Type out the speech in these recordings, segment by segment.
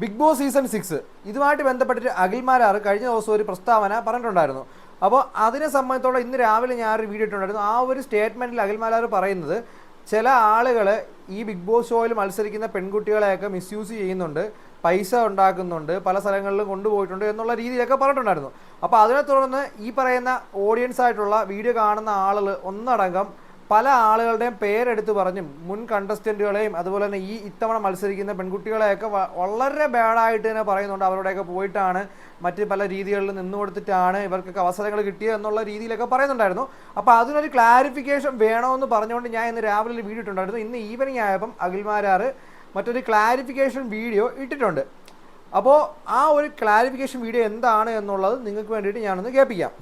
Big boss season six. ഇതുമായിട്ട് ബന്ധപ്പെട്ടിട്ട് അഖിൽമാരാർ കഴിഞ്ഞ ദിവസം ഒരു പ്രസ്താവന പറഞ്ഞിട്ടുണ്ടായിരുന്നു. അപ്പോൾ അതിനെ സംബന്ധിച്ചോളം ഇന്ന് രാവിലെ ഞാൻ ഒരു വീഡിയോ ഇട്ടുണ്ടായിരുന്നു ആ ഒരു സ്റ്റേറ്റ്മെന്റിൽ അഖിൽമാരാർ പറയുന്നത് ചില ആളുകൾ ഈ ബിഗ് ബോസ് ഷോയിൽ മത്സരിക്കുന്ന പെൺകുട്ടികളെയൊക്കെ മിസ്യൂസ് ചെയ്യുന്നുണ്ട് പൈസ ഉണ്ടാക്കുന്നുണ്ട് പല സ്ഥലങ്ങളിലും കൊണ്ടുപോയിട്ടുണ്ട് എന്നുള്ള രീതിയിലൊക്കെ പറഞ്ഞിട്ടുണ്ടായിരുന്നു. അപ്പോൾ അതിനെ തുടർന്ന് ഈ പറയുന്ന ഓഡിയൻസ് ആയിട്ടുള്ള വീഡിയോ കാണുന്ന ആളുകൾ ഒന്നടങ്കം പല ആളുകളുടെയും പേരെടുത്ത് പറഞ്ഞും മുൻ കണ്ടസ്റ്റന്റുകളെയും അതുപോലെ തന്നെ ഈ ഇത്തവണ മത്സരിക്കുന്ന പെൺകുട്ടികളെയൊക്കെ വളരെ ബാഡായിട്ട് തന്നെ പറയുന്നുണ്ട്. അവരുടെയൊക്കെ പോയിട്ടാണ് മറ്റ് പല രീതികളിൽ നിന്ന് കൊടുത്തിട്ടാണ് ഇവർക്കൊക്കെ അവസരങ്ങൾ കിട്ടിയത് എന്നുള്ള രീതിയിലൊക്കെ പറയുന്നുണ്ടായിരുന്നു. അപ്പോൾ അതിനൊരു ക്ലാരിഫിക്കേഷൻ വേണമെന്ന് പറഞ്ഞുകൊണ്ട് ഞാൻ ഇന്ന് രാവിലെ വീഡിയോ ഇട്ടുണ്ടായിരുന്നു. ഇന്ന് ഈവനിങ് ആയപ്പം അഖിൽമാരാറ് മറ്റൊരു ക്ലാരിഫിക്കേഷൻ വീഡിയോ ഇട്ടിട്ടുണ്ട്. അപ്പോൾ ആ ഒരു ക്ലാരിഫിക്കേഷൻ വീഡിയോ എന്താണ് എന്നുള്ളത് നിങ്ങൾക്ക് വേണ്ടിയിട്ട് ഞാനൊന്ന് കേൾപ്പിക്കാം.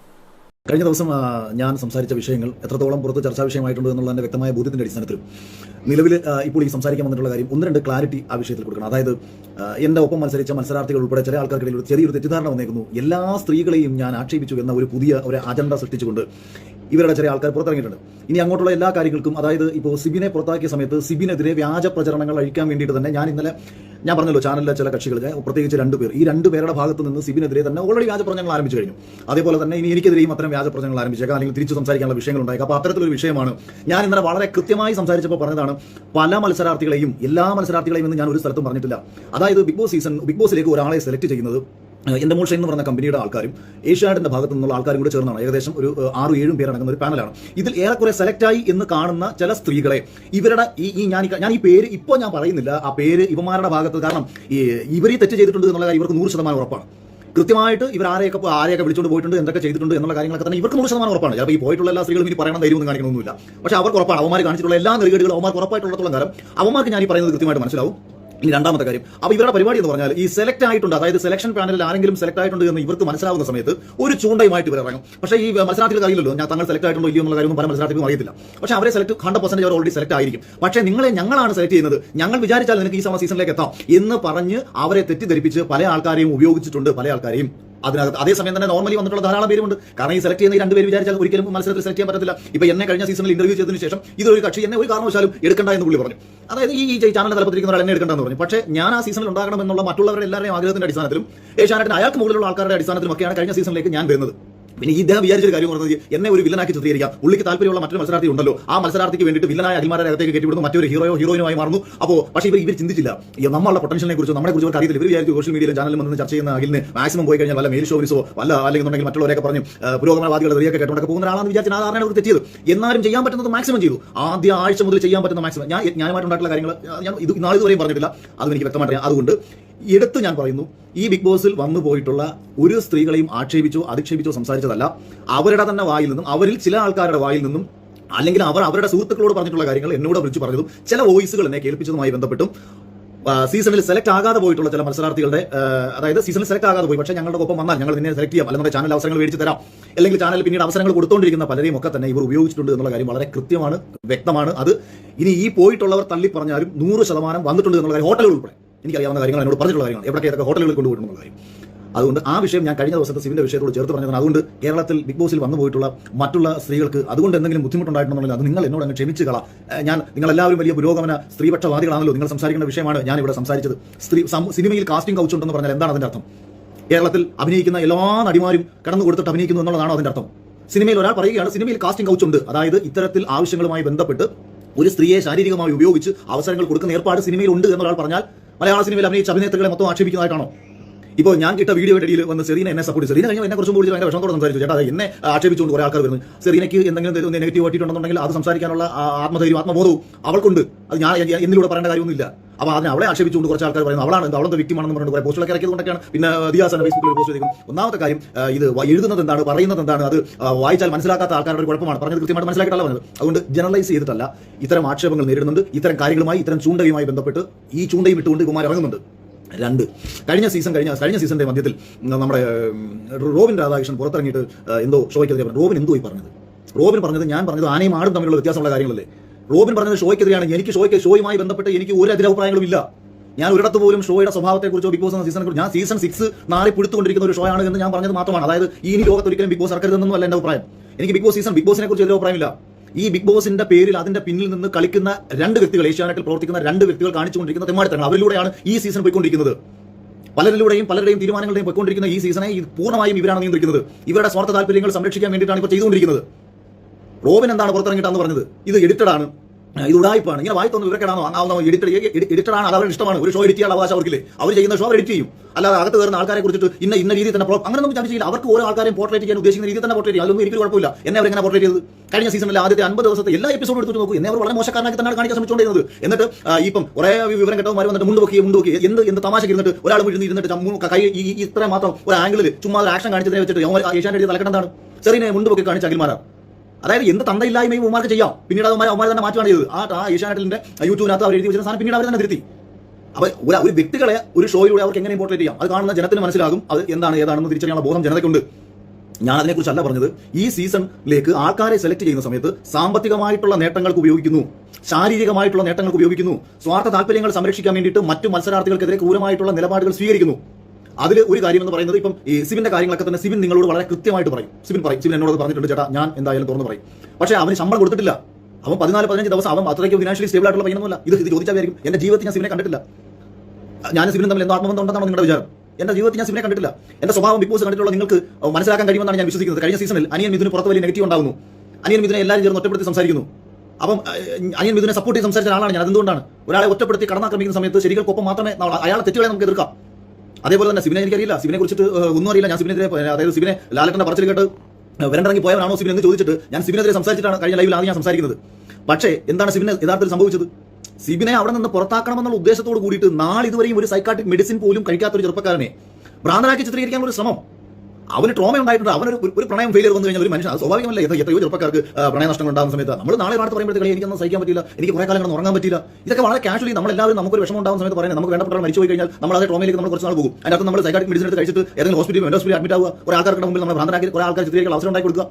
കഴിഞ്ഞ ദിവസം ഞാൻ സംസാരിച്ച വിഷയങ്ങൾ എത്രത്തോളം പുറത്ത് ചർച്ചാ വിഷയമായിട്ടുണ്ട് എന്നുള്ളതിന്റെ വ്യക്തമായ ബോധ്യത്തിന്റെ അടിസ്ഥാനത്തിൽ നിലവിൽ ഇപ്പോൾ ഈ സംസാരിക്കാൻ വന്നിട്ടുള്ള കാര്യം ഒന്ന് രണ്ട് ക്ലാരിറ്റി ആ വിഷയത്തിൽ കൊടുക്കണം. അതായത് എന്റെ ഒപ്പം മത്സരിച്ച മത്സരാർത്ഥികൾ ഉൾപ്പെടെ ചില ആൾക്കാർക്കിടയിൽ ഒരു ചെറിയൊരു തെറ്റിദ്ധാരണ വന്നേക്കുന്നു. എല്ലാ സ്ത്രീകളെയും ഞാൻ ആക്ഷേപിച്ചു എന്ന ഒരു പുതിയ ഒരു അജണ്ട സൃഷ്ടിച്ചുകൊണ്ട് ഇവരുടെ ചില ആൾക്കാർ പുറത്തിറങ്ങിയിട്ടുണ്ട്. ഇനി അങ്ങോട്ടുള്ള എല്ലാ കാര്യങ്ങൾക്കും അതായത് ഇപ്പോൾ സിബിനെ പുറത്താക്കിയ സമയത്ത് സിബിനെതിരെ വ്യാജ പ്രചരണങ്ങൾ അഴിക്കാൻ വേണ്ടിയിട്ട് തന്നെ ഞാൻ ഇന്നലെ ഞാൻ പറഞ്ഞല്ലോ ചാനലിലെ ചില കക്ഷികളിലെ പ്രത്യേകിച്ച് രണ്ട് പേർ. ഈ രണ്ട് പേരുടെ ഭാഗത്ത് നിന്ന് സിബിനെതിരെ തന്നെ ഓൾറെഡി വ്യാജ പ്രചരണങ്ങൾ ആരംഭിച്ചു കഴിഞ്ഞു. അതേപോലെ തന്നെ ഇനി എനിക്കെതിരെയും അത്തരം വ്യാജ പ്രചരണങ്ങൾ ആരംഭിച്ചേക്കാം അല്ലെങ്കിൽ തിരിച്ചു സംസാരിക്കാനുള്ള വിഷയങ്ങൾ ഉണ്ടായേക്കാം അപ്പോൾ അത്തരത്തിലൊരു വിഷയമാണ് ഞാൻ ഇന്നലെ വളരെ കൃത്യമായി സംസാരിച്ചപ്പോൾ പറഞ്ഞതാണ് പല മത്സരാർത്ഥികളെയും എല്ലാ മത്സരാർത്ഥികളെയും എന്ന് ഞാൻ ഒരു സ്ഥലത്തും പറഞ്ഞിട്ടില്ല. അതായത് ബിഗ് ബോസ് സീസൺ ബിഗ് ബോസിലേക്ക് ഒരാളെ സെലക്ട് ചെയ്യുന്നത് എന്റെ മോൾ ഷൈൻ എന്ന് പറഞ്ഞ കമ്പനിയുടെ ആൾക്കാരും ഏഷ്യാനെറ്റിന്റെ ഭാഗത്തു നിന്നുള്ള ആൾക്കാരും കൂടെ ചേർന്നാണ്. ഏകദേശം ഒരു ആറു ഏഴും പേരടങ്ങുന്ന ഒരു പാനലാണ്. ഇതിൽ ഏറെക്കുറെ സെലക്ട് ആയി എന്ന് കാണുന്ന ചില സ്ത്രീകളെ ഇവരുടെ ഈ ഈ ഞാൻ ഞാൻ ഈ പേര് ഇപ്പോൾ ഞാൻ പറയുന്നില്ല. ആ പേര് ഇവന്മാരുടെ ഭാഗത്ത് കാരണം ഈ ഇവർ ഈ തെറ്റ് ചെയ്തിട്ടുണ്ട് എന്നുള്ള കാര്യം ഇവർക്ക് നൂറ് ശതമാനം ഉറപ്പാണ്. കൃത്യമായിട്ട് ഇവർ ആരെയൊക്കെ ആരെയൊക്കെ വിളിച്ചുകൊണ്ട് പോയിട്ടുണ്ട് എന്തൊക്കെ ചെയ്തിട്ടുണ്ട് എന്നുള്ള കാര്യങ്ങളൊക്കെ തന്നെ ഇവർക്ക് നൂറ് ശതമാനം ഉറപ്പാണ്. ചിലപ്പോൾ ഈ പോയിട്ടുള്ള എല്ലാ സ്ത്രീകളും ഇനി പറയണം ധൈര്യമൊന്നും കാണിക്കണമെന്നില്ല പക്ഷേ അവർക്ക് ഉറപ്പാണ്. അവന്മാർ കാണിച്ചിട്ടുള്ള എല്ലാ നെറുകേടുകളും അവന്മാർക്ക് ഉറപ്പായിട്ടുള്ളത്തോളം കാലം അവന്മാർക്ക് ഞാൻ ഈ പറയുന്നത് കൃത്യമായിട്ട് മനസ്സിലാവും. ഇനി രണ്ടാമത്തെ കാര്യം. അപ്പോൾ ഇവരുടെ പരിപാടി എന്ന് പറഞ്ഞാൽ ഈ സെലക്ട് ആയിട്ടുണ്ട്. അതായത് സെലക്ഷൻ പാനലിൽ ആരെങ്കിലും സെലക്ട് ആയിട്ടുണ്ട് എന്ന് ഇവർക്ക് മനസ്സിലാവുന്ന സമയത്ത് ഒരു ചൂണ്ടയുമായിട്ട് ഇവർ ഇറങ്ങും. പക്ഷേ ഈ മത്സരാർത്ഥികൾക്ക് അറിയില്ലല്ലോ. ഞാൻ തങ്ങൾ സെലക്ട് ആയിട്ടുണ്ടോ ഇല്ലയോ എന്നുള്ള കാര്യം പല മത്സരാർത്ഥികൾ അറിയത്തില്ല. പക്ഷേ അവരെ സെലക്ട് ഹൺഡ്രഡ് പെർസെന്റ് അവർ ഓൾറെഡി സെലക്ട് ആയിരിക്കും. പക്ഷേ നിങ്ങളെ ഞങ്ങളാണ് സെലക്ട് ചെയ്യുന്നത്. ഞങ്ങൾ വിചാരിച്ചാൽ നിനക്ക് ഈ സമ സീസണിലേക്ക് എത്താം എന്ന് പറഞ്ഞ് അവരെ തെറ്റിദ്ധരിപ്പിച്ച് പല ആൾക്കാരെയും ഉപയോഗിച്ചിട്ടുണ്ട്. പല ആൾക്കാരെയും അതിനകത്ത് അതേസമയം തന്നെ നോർമലി വന്നിട്ടുള്ള ധാരാളം പേരുണ്ട് കാരണം ഈ സെലക്ട് ചെയ്യുന്ന രണ്ട് പേര് വിചാരിച്ചാൽ ഒരിക്കലും മത്സരത്തിൽ സെലക്ട് ചെയ്യാൻ പറ്റത്തില്ല. ഇപ്പൊ എന്നെ കഴിഞ്ഞ സീസണിൽ ഇന്റർവ്യൂ ചെയ്തതിനു ശേഷം ഇതൊരു കക്ഷി എന്നെ ഒരു കാരണവശാലും എടുക്കണ്ട എന്ന് പുള്ളി പറഞ്ഞു. അതായത് ഈ ഈ ചാനലിന്റെ തലപ്പത്തിരിക്കുന്ന ഒരാൾ എന്നെ എടുക്കണ്ടെന്ന് പറഞ്ഞു. പക്ഷേ ഞാൻ ആ സീസണിൽ ഉണ്ടാകണം എന്നുള്ള മറ്റുള്ളവരുടെ എല്ലാവരുടെയും ആഗ്രഹത്തിന്റെ അടിസ്ഥാനത്തിലും ഏഷ്യാനെറ്റിന് അയാൾക്ക് മുകളിലുള്ള ആൾക്കാരുടെ അടിസ്ഥാനത്തിലും ഒക്കെയാണ് കഴിഞ്ഞ സീസണിലേക്ക് ഞാൻ വരുന്നത്. പിന്നെ ഇദ്ദേഹം വിചാരിച്ചൊരു കാര്യം പറഞ്ഞത് എന്നെ ഒരു വില്ലനാക്കി ചിത്രീകരിക്കാം. പുള്ളിക്ക് താല്പര്യമുള്ള മറ്റൊരു മത്സരാർത്ഥി ഉണ്ടല്ലോ. ആ മത്സരാർത്ഥിക്ക് വേണ്ടിയിട്ട് വില്ലനായ അടിമാരുടെ അകത്തേക്ക് കെട്ടിവിടുന്നു മറ്റൊരു ഹീറോയോ ഹീറോയിനുമായി മാറുന്നു. അപ്പോൾ പക്ഷേ ഇവർ ഇവർ ചിന്തിച്ചില്ല. നമ്മളുടെ പൊട്ടൻഷ്യലിനെ കുറിച്ച് നമ്മളെ കുറിച്ച് അറിയത്തില്ല. ഇവർ വിചാരിച്ചു സോഷ്യൽ മീഡിയയിലും ചാനലിൽ വന്ന് ചർച്ച ചെയ്യുന്ന അഖിലിന് മാക്സിമം പോയി കഴിഞ്ഞാൽ വല്ല മെയിൽ ഷോവിസോ വല്ല അല്ലെങ്കിൽ ഉണ്ടെങ്കിൽ മറ്റുള്ളവരൊക്കെ പറഞ്ഞു പുരോഗമനവാദികൾ റിയൊക്കെ കേട്ടോണ്ടൊക്കെ പോകുന്ന ഒരാളാണെന്ന് വിചാരിച്ചാൽ ആ ധാരണ അവർക്ക് തെറ്റിയത്? എന്നാലും ചെയ്യാൻ പറ്റുന്നത് മാക്സിമം ചെയ്തു. ആദ്യ ആഴ്ച മുതൽ ചെയ്യാൻ പറ്റുന്ന മാക്സിമം ഞാൻ ഞാനുമായിട്ടുണ്ടായിട്ടുള്ള കാര്യങ്ങൾ ഞാൻ ഇത് നാളെ ഇതുവരെയും പറഞ്ഞിട്ടില്ല. അതും എനിക്ക് വ്യക്തമായിട്ട്. അതുകൊണ്ട് എടുത്ത് ഞാൻ പറയുന്നു ഈ ബിഗ് ബോസിൽ വന്നു പോയിട്ടുള്ള ഒരു സ്ത്രീകളെയും ആക്ഷേപിച്ചോ അധിക്ഷേപിച്ചോ സംസാരിച്ചതല്ല. അവരുടെ തന്നെ വായിൽ നിന്നും അവരിൽ ചില ആൾക്കാരുടെ വായിൽ നിന്നും അല്ലെങ്കിൽ അവർ അവരുടെ സുഹൃത്തുക്കളോട് പറഞ്ഞിട്ടുള്ള കാര്യങ്ങൾ എന്നോട് വിളിച്ചു പറഞ്ഞതും ചില വോയിസുകൾ എന്നെ കേൾപ്പിച്ചതുമായി ബന്ധപ്പെട്ടും സീസണിൽ സെലക്ട് ആകാതെ പോയിട്ടുള്ള ചില മത്സരാർത്ഥികളുടെ അതായത് സീസണിൽ സെലക്ട് ആകാതെ പോയി പക്ഷേ ഞങ്ങളുടെ ഒപ്പം വന്നാൽ ഞങ്ങൾ നിന്നെ സെലക്ട് ചെയ്യാം അല്ലെങ്കിൽ ചാനൽ അവസരങ്ങൾ മേടിച്ച് തരാം. അല്ലെങ്കിൽ ചാനൽ പിന്നീട് അവസരങ്ങൾ കൊടുത്തുകൊണ്ടിരിക്കുന്ന പലരെയും ഒക്കെ തന്നെ ഇവർ ഉപയോഗിച്ചിട്ടുണ്ട് എന്നുള്ള കാര്യം വളരെ കൃത്യമാണ് വ്യക്തമാണ്. അത് ഇനി ഈ പോയിട്ടുള്ളവർ തള്ളി പറഞ്ഞാലും നൂറ് ശതമാനം വന്നിട്ടുണ്ട് എന്നുള്ള കാര്യം ഹോട്ടലുകൾ ഉൾപ്പെടെ. എനിക്കറിയാവുന്ന കാര്യങ്ങൾ എന്നോട് പറഞ്ഞിട്ടുള്ള കാര്യങ്ങൾ. എവിടെ ഏതൊക്കെ ഹോട്ടലുകളിൽ കൊണ്ടുപോയിട്ടുള്ള കാര്യം. അതുകൊണ്ട് ആ വിഷയം ഞാൻ കഴിഞ്ഞ ദിവസത്തെ സിവിന്റെ വിഷയത്തോട് ചേർത്ത് പറഞ്ഞതാണ്. അതുകൊണ്ട് കേരളത്തിൽ ബിഗ് ബോസിൽ വന്നു പോയിട്ടുള്ള മറ്റുള്ള സ്ത്രീകൾക്ക് അതുകൊണ്ട് എന്തെങ്കിലും ബുദ്ധിമുട്ടുണ്ടായിട്ടുണ്ടെങ്കിൽ അത് നിങ്ങൾ എന്നോട് അങ്ങ് ക്ഷമിച്ചു കളാം. ഞാൻ നിങ്ങൾ എല്ലാവരും വലിയ പുരോഗമന സ്ത്രീപക്ഷവാദികളാണല്ലോ. നിങ്ങൾ സംസാരിക്കേണ്ട വിഷയമാണ് ഞാൻ ഇവിടെ സംസാരിച്ചത്. സ്ത്രീ സിനിമയിൽ കാസ്റ്റിംഗ് കൗച്ച് ഉണ്ടെന്ന് പറഞ്ഞാൽ എന്താണ് അതിന്റെ അർത്ഥം? കേരളത്തിൽ അഭിനയിക്കുന്ന എല്ലാ നടിമാരും കടന്നു കൊടുത്തിട്ട് അഭിനയിക്കുന്നു എന്നുള്ളതാണോ അതിന്റെ അർത്ഥം? സിനിമയിൽ ഒരാൾ പറയുകയാണ് സിനിമയിൽ കാസ്റ്റിംഗ് കൗച്ച് ഉണ്ട്. അതായത് ഇത്തരത്തിൽ ആവശ്യങ്ങളുമായി ബന്ധപ്പെട്ട് ഒരു സ്ത്രീയെ ശാരീരികമായി ഉപയോഗിച്ച് അവസരങ്ങൾ കൊടുക്കുന്ന ഏർപ്പാട് സിനിമയിൽ ഉണ്ട് എന്നൊരാൾ പറഞ്ഞാൽ മലയാള സിനിമയിൽ അഭിനയിച്ച അഭിനേത്രികളെ മൊത്തം ആക്ഷേപിക്കുന്നതായിട്ടാണോ ഇപ്പോൾ ഞാൻ കിട്ട വീഡിയോ ഇടയിൽ വന്ന് സെറീന എന്നെ സപ്പോർട്ട് സെറീന കഴിഞ്ഞാൽ എന്നെ കുറച്ചും കൂടി ഭയങ്കര വിഷമത്തോടെ സംസാരിച്ചു. ചേട്ടാ എന്നെ ആക്ഷേപിച്ചുകൊണ്ട് കുറെ ആൾക്കാർ വരുന്നു. സെറീനയ്ക്ക് എന്തെങ്കിലും നെഗറ്റീവ് പറ്റിയിട്ടുണ്ടെന്നുണ്ടെങ്കിൽ അത് സംസാരിക്കാനുള്ള ആത്മധൈര്യം ആത്മബോധവും അവൾക്കുണ്ട്. അത് ഞാൻ എന്നിലൂടെ പറയേണ്ട കാര്യമൊന്നുമില്ല. അപ്പോൾ അതിനെ അവളെ ആക്ഷേപിച്ചുകൊണ്ട് കുറച്ച് ആൾക്കാർ പറയുന്നത് അവളാണ് അവളത്തെ വ്യക്തിമാണെന്ന് പറഞ്ഞിട്ട് കുറെ പോസ്റ്റുകളൊക്കെ ഇറക്കിയതുകൊണ്ടൊക്കെയാണ് പിന്നെ ദിയാസാണ് ഫേസ്ബുക്കിൽ പോസ്റ്റ് ചെയ്തിരിക്കുന്നത് ഒന്നാമത്തെ കാര്യം ഇത് എഴുതുന്നത് എന്താണ് പറയുന്നത് എന്താണ് അത് വായിച്ചാൽ മനസ്സിലാക്കാത്ത ആൾക്കാരുടെ ഒരു കുഴപ്പമാണ്. പറഞ്ഞത് കൃത്യമായിട്ട് മനസ്സിലാക്കിയിട്ടല്ല പറഞ്ഞത്. അതുകൊണ്ട് ജനറലൈസ് ചെയ്തിട്ടല്ല. ഇത്തരം ആക്ഷേപങ്ങൾ നേരിടുന്നുണ്ട്. ഇത്തരം കാര്യങ്ങളുമായി ഇത്തരം ചൂണ്ടയുമായി ബന്ധപ്പെട്ട് ഈ ചൂണ്ടയും ഇട്ടുകൊണ്ട് കുമാർ ഇറങ്ങുന്നുണ്ട്. രണ്ട്. കഴിഞ്ഞ സീസൺ കഴിഞ്ഞ കഴിഞ്ഞ സീസണിന്റെ മധ്യത്തിൽ നമ്മുടെ റോബിൻ രാധാകൃഷ്ണൻ പുറത്തിറങ്ങിയിട്ട് എന്തോ ഷോയ്ക്കെതിരെ പറഞ്ഞു. റോബിൻ എന്തോ പറഞ്ഞത്? റോബിൻ പറഞ്ഞത് ഞാൻ പറഞ്ഞത് ആനയും ആടും തമ്മിലുള്ള വ്യത്യാസമുള്ള കാര്യങ്ങളല്ലേ? റോബിൻ പറഞ്ഞത് ഷോയ്ക്കെതിരെയാണ്. എനിക്ക് ഷോയ്ക്ക് ഷോയുമായി ബന്ധപ്പെട്ട് എനിക്ക് ഒരു എതിരഭിപ്രായങ്ങളും ഇല്ല ഞാൻ ഒരിടത്ത് പോലും ഷോയുടെ സ്വഭാവത്തെക്കുറിച്ചോ ബിഗ് ബോസ് എന്ന സീസണെ കുറിച്ച് ഞാൻ സീസൺ സിക്സ് നാളെ പിടുത്തുകൊണ്ടിരിക്കുന്ന ഒരു ഷോ ആണ് എന്ന് ഞാൻ പറഞ്ഞത് മാത്രമാണ്. അതായത് ഈ ഇനി ലോകത്ത് ഒരിക്കലും ബിഗ് ബോസ് ഇറക്കരുതെന്നല്ല എന്റെ അഭിപ്രായം. എനിക്ക് ബിഗ് ബോസ് സീസൺ ബിഗ് ബോസിനെ കുറിച്ച് വലിയ അഭിപ്രായമില്ല. ഈ ബിഗ് ബോസിന്റെ പേരിൽ അതിന്റെ പിന്നിൽ നിന്ന് കളിക്കുന്ന രണ്ട് വ്യക്തികൾ ഏഷ്യാനെറ്റിൽ പ്രവർത്തിക്കുന്ന രണ്ട് വ്യക്തികൾ കാണിച്ചുകൊണ്ടിരിക്കുന്ന തെമ്മാടിത്തങ്ങൾ അവരിലൂടെയാണ് ഈ സീസൺ പോയിക്കൊണ്ടിരിക്കുന്നത്. പലരിലൂടെയും പലരുടെയും തീരുമാനങ്ങളുടെയും പോയിക്കൊണ്ടിരിക്കുന്ന ഈ സീസണെ പൂർണമായും ഇവരാണ് നിയന്ത്രിക്കുന്നത്. ഇവരുടെ സ്വാർത്ഥ താല്പര്യങ്ങൾ സംരക്ഷിക്കാൻ വേണ്ടിയിട്ടാണ് ഇപ്പോൾ ചെയ്തുകൊണ്ടിരിക്കുന്നത്. റോബിൻ എന്താണ് പുറത്തിറങ്ങിയിട്ടാന്ന് പറഞ്ഞത്? ഇത് എഡിറ്റഡ് ആണ്. ഇത് ഉടായ്പാണ്. ഇങ്ങനെ വായി തോന്നുന്നു ഇവരൊക്കെയാണോ എഡിറ്റഡ് എഡിറ്റർ ആണ് അത് ഇഷ്ടമാണ്. ഒരു ഷോ എഡിറ്റ് ചെയ്യാൻ അവകാശം അവർക്കില്ലേ? അവർ ചെയ്യുന്ന ഷോ അവർ എഡിറ്റ് ചെയ്യും. അല്ലാതെ അകത്ത് കയറുന്ന ആൾക്കാരെ കുറിച്ചിട്ട് ഇന്ന ഇന്ന രീതിയിൽ തന്നെ അങ്ങനെ ഒന്നും ചർച്ച ചെയ്യില്ല അവർക്ക് ഓരോ ആൾക്കാരെയും പോർട്രേറ്റ് ചെയ്യാൻ ഉദ്ദേശിക്കുന്ന രീതിയിൽ തന്നെ പോർട്രേറ്റ് ചെയ്യും. അതൊന്നും എനിക്ക് കുഴപ്പമില്ല. എന്നെ അവർ എങ്ങനെ പോർട്രേറ്റ് ചെയ്തത്? കഴിഞ്ഞ സീസണിൽ ആദ്യത്തെ അൻപത് ദിവസത്തെ എല്ലാ എപ്പിസോഡും എടുത്തിട്ട് നോക്കും. എന്നെ അവർ വളരെ മോശക്കാരനാക്കി തന്നെയാണ് കാണിക്കാൻ ശ്രമിച്ചുകൊണ്ടിരുന്നത്. എന്നിട്ട് ഇപ്പം കുറെ വിവരം കേട്ടവന്മാർ വന്നിട്ട് മുണ്ട് പൊക്കി മുണ്ട് പൊക്കി. എന്ത് എന്ത് തമാശ ഇരുന്നിട്ട് ഒരാൾ ഇരുന്ന് ഇരുന്നിട്ട് കൈ ഈ ഇത്ര മാത്രം ഒരു ആംഗിളിൽ ചുമ്മാ ആക്ഷൻ കാണിച്ചതിനെ വെച്ചിട്ട് ഏഷ്യാൻ എഴുതി തലക്കെട്ടാണ് ചെറിയ മുണ്ട് പൊക്കി കാണിച്ച അഖിൽമാരാണ് അതായത് എന്ത് തന്തയില്ലായ്മയും ഉമാർക്ക് ചെയ്യാം. പിന്നീട് അവന്മാർ അവന്മാർ തന്നെ മാറ്റുകയാണ് ചെയ്തത്. ആ ആ ഏഷ്യാനെറ്റിന്റെ യൂട്യൂബിനകത്ത് അവർ എഴുതി വെച്ചാൽ സാധനം പിന്നീട് അവർ തന്നെ തിരുത്തി. അപ്പൊ ഒരു വ്യക്തികളെ ഒരു ഷോയിലൂടെ അവർക്ക് എങ്ങനെ ഇമ്പോർട്ടേറ്റ് ചെയ്യാം? അത് കാണുന്ന ജനത്തിന് മനസ്സിലാകും അത് എന്താണ് ഏതാണെന്ന് തിരിച്ചറിയാനുള്ള ബോധം ജനതയ്ക്കുണ്ട്. ഞാൻ അതിനെക്കുറിച്ചല്ല പറഞ്ഞത്. ഈ സീസണിലേക്ക് ആൾക്കാരെ സെലക്ട് ചെയ്യുന്ന സമയത്ത് സാമ്പത്തികമായിട്ടുള്ള നേട്ടങ്ങൾക്ക് ഉപയോഗിക്കുന്നു. ശാരീരികമായിട്ടുള്ള നേട്ടങ്ങൾക്ക് ഉപയോഗിക്കുന്നു. സ്വാർത്ഥ താല്പര്യങ്ങൾ സംരക്ഷിക്കാൻ വേണ്ടിയിട്ട് മറ്റു മത്സരാർത്ഥികൾക്കെതിരെ ക്രൂരമായിട്ടുള്ള നിലപാടുകൾ സ്വീകരിക്കുന്നു. അതിൽ ഒരു കാര്യം എന്ന് പറയുന്നത് ഇപ്പം ഈ സിബിന്റെ കാര്യങ്ങളൊക്കെ തന്നെ സിബിൻ നിങ്ങളോട് വളരെ കൃത്യമായിട്ട് പറയും. സിബിൻ പറയും. സിബിൻ എന്നോട് പറഞ്ഞിട്ടുണ്ട് ചേട്ടാ ഞാൻ എന്തായാലും തുറന്ന് പറയും. പക്ഷേ അവന് ശമ്പളം കൊടുത്തിട്ടില്ല. അവൻ പതിനാല് പതിനഞ്ച് ദിവസം അവൻ അത്രയ്ക്ക് ഫിനാൻഷ്യലി സ്റ്റേബിൾ ആയിട്ടുള്ള പയ്യനൊന്നുമല്ല. ഇത് ഇത് ചോദിച്ചാൽ വിചാരിക്കും എന്റെ ജീവിതത്തിൽ ഞാൻ സിബിനെ കണ്ടിട്ടില്ല. ഞാൻ സിബിനും തമ്മിൽ എന്തോ ആത്മബന്ധം ഉണ്ടെന്നാണ് നിങ്ങളുടെ വിചാരം? എന്റെ ജീവിതത്തിൽ ഞാൻ സിബിനെ കണ്ടിട്ടില്ല. എന്റെ സ്വഭാവം ബിഗ് ബോസ് കണ്ടിട്ടുള്ള നിങ്ങൾക്ക് മനസ്സിലാക്കാൻ കഴിയുമെന്നാണ് ഞാൻ വിശ്വസിക്കുന്നത്. കഴിഞ്ഞ സീസണിൽ അനിയൻ മിഥുന് പുറത്ത് വലിയ നെഗറ്റീവ് ഉണ്ടാകുന്നു അനിയൻ മിഥുനെ എല്ലാവരും ചേർന്ന് ഒറ്റപ്പെടുത്തി സംസാരിക്കുന്നു. അപ്പം അനിയൻ മിഥുനെ സപ്പോർട്ട് ചെയ്ത് സംസാരിച്ച ആളാണ് ഞാൻ. അതെന്തുകൊണ്ടാണ്? ഒരാളെ ഒറ്റപ്പെടുത്തി കടന്നാക്രമിക്കുന്ന സമയത്ത് ശരികൾക്കൊപ്പം മാത്രമേ അയാളെ തെറ്റുകളെ നമുക്ക് എതിർക്കാം. അതേപോലെ തന്നെ സിബിനെ എനിക്കറിയില്ല. സിബിനെ കുറിച്ചിട്ട് ഒന്നും അറിയില്ല. ഞാൻ സിബിനെതിരെ അതായത് സിബിനെ ലാലട്ടന്റെ പറച്ചിൽ കേട്ട് വരണ്ടിറങ്ങി പോയവനാണോ സിബിൻ എന്ന് ചോദിച്ചിട്ട് ഞാൻ സിബിനെതിരെ സംസാരിച്ചിട്ടാണ് കഴിഞ്ഞ ലൈവിൽ ആദ്യം ഞാൻ സംസാരിക്കുന്നത്. പക്ഷേ എന്താണ് സിബിനെ യഥാർത്ഥത്തിൽ സംഭവിച്ചത്? സിബിനെ അവിടെ നിന്ന് പുറത്താക്കണമെന്നുള്ള ഉദ്ദേശത്തോട് കൂടിയിട്ട് നാളിതുവരെയും ഒരു സൈക്കാട്രിക് മെഡിസിൻ പോലും കഴിക്കാത്ത ഒരു ചെറുപ്പക്കാരനെ ഭ്രാന്തനാക്കി ചിത്രീകരിക്കാനുള്ള ഒരു ശ്രമം. അവന് ട്രോമ ഉണ്ടായിട്ടുണ്ട് അവനൊരു ഒരു- പ്രണയം ഫെയിലിയർ വന്നു കഴിഞ്ഞാൽ ഒരു മനുഷ്യൻ അത് സ്വാഭാവികമല്ല? എത്ര- എത്രയോ ചെറുപ്പക്കാർക്ക് ആ, പ്രണയ നഷ്ടങ്ങൾ ഉണ്ടാകുന്ന സമയത്ത്. നമ്മൾ നാളെ നാളെ പറയുമ്പോഴത്തേക്ക് എനിക്കൊന്നും സഹിക്കാൻ പറ്റില്ല എനിക്ക് കുറെ കാലം ഉറങ്ങാൻ പറ്റില്ല ഇതൊക്കെ വളരെ കാഷ്വലി നമ്മളെല്ലാവരും നമുക്കൊരു വിഷമം ഉണ്ടാകുന്ന സമയത്ത് പറയുന്നത്. നമുക്ക് വേണ്ടപ്പെട്ട മരിച്ചു പോയി കഴിഞ്ഞാൽ നമ്മൾ അതേ ട്രോമയിലേക്ക് നമ്മൾ കുറച്ച് നാൾ പോകും. അതിനകത്ത് നമ്മൾ സൈക്കാട്രിക് മെഡിസിൻ എടുത്ത് കഴിച്ചിട്ട് ഏതെങ്കിലും ഹോസ്പിറ്റലിൽ ഹോസ്പിറ്റലിൽ അഡ്മിറ്റ് ആവുക. ഒരു ആൾക്കാർക്ക് മുമ്പിൽ നമ്മൾ ഭ്രാന്തരാക്കി കുറെ ആൾക്കാർ ചിത്രീകരിക്കാൻ അവസരം ഉണ്ടാക്കി കൊടുക്കുക.